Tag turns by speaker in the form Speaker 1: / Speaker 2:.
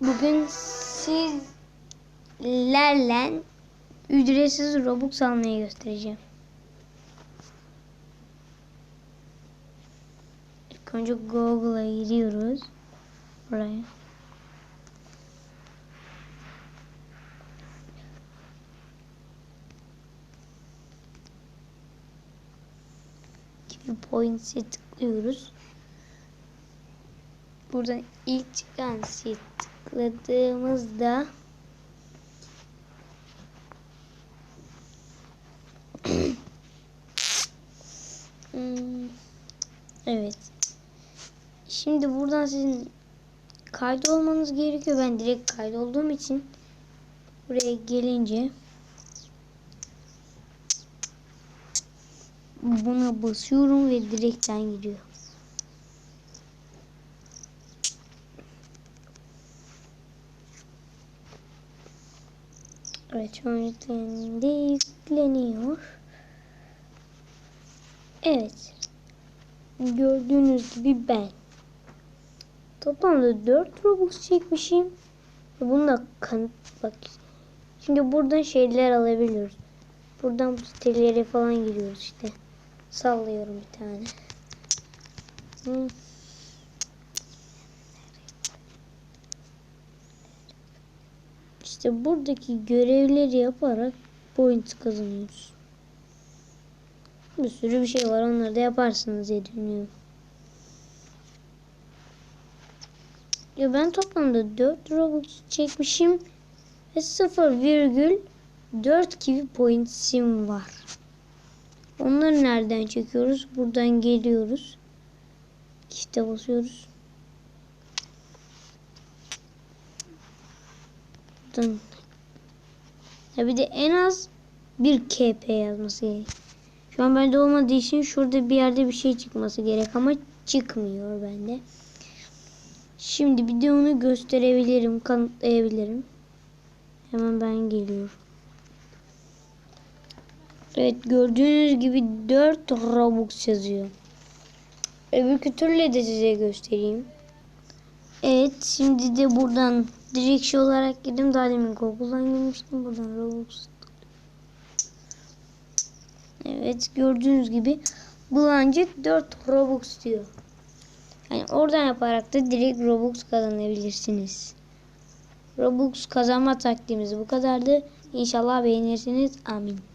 Speaker 1: Bugün sizlerle ücretsiz Robux almayı göstereceğim. İlk önce Google'a giriyoruz. Buraya. Gibi points'e tıklıyoruz. Buradan ilk çıkan şey tıkladığımızda Hmm, Evet. Şimdi buradan sizin kaydolmanız gerekiyor. Ben direkt kaydolduğum için buraya gelince buna basıyorum ve direkten gidiyor. Evet şu an yüklendi. Yükleniyor. Evet. Gördüğünüz gibi ben. Toplamda 4 Robux çekmişim. Bunu da kanıt bak. Şimdi buradan şeyler alabiliyoruz. Buradan bu sitelere falan giriyoruz işte. Sallıyorum bir tane. Hmm. İşte buradaki görevleri yaparak point kazanıyoruz. Bir sürü bir şey var. Onları da yaparsınız diye düşünüyorum. Ya ben toplamda 4 Robux çekmişim ve 0,4 gibi pointim var. Onları nereden çekiyoruz? Buradan geliyoruz. İşte basıyoruz. Buradan. Ya bir de en az bir KP yazması gerek. Şu an bende olmadığı için şurada bir yerde bir şey çıkması gerek ama çıkmıyor bende. Şimdi bir de onu gösterebilirim, kanıtlayabilirim. Hemen ben geliyorum. Evet gördüğünüz gibi 4 Robux yazıyor. Öbür türlü de size göstereyim. Evet şimdi de buradan direkt şey olarak girdim. Daha demin Google'dan girmiştim. Buradan Robux. Evet gördüğünüz gibi bulancı 4 Robux diyor. Yani oradan yaparak da direkt Robux kazanabilirsiniz. Robux kazanma taktiğimiz bu kadardı. İnşallah beğenirsiniz. Amin.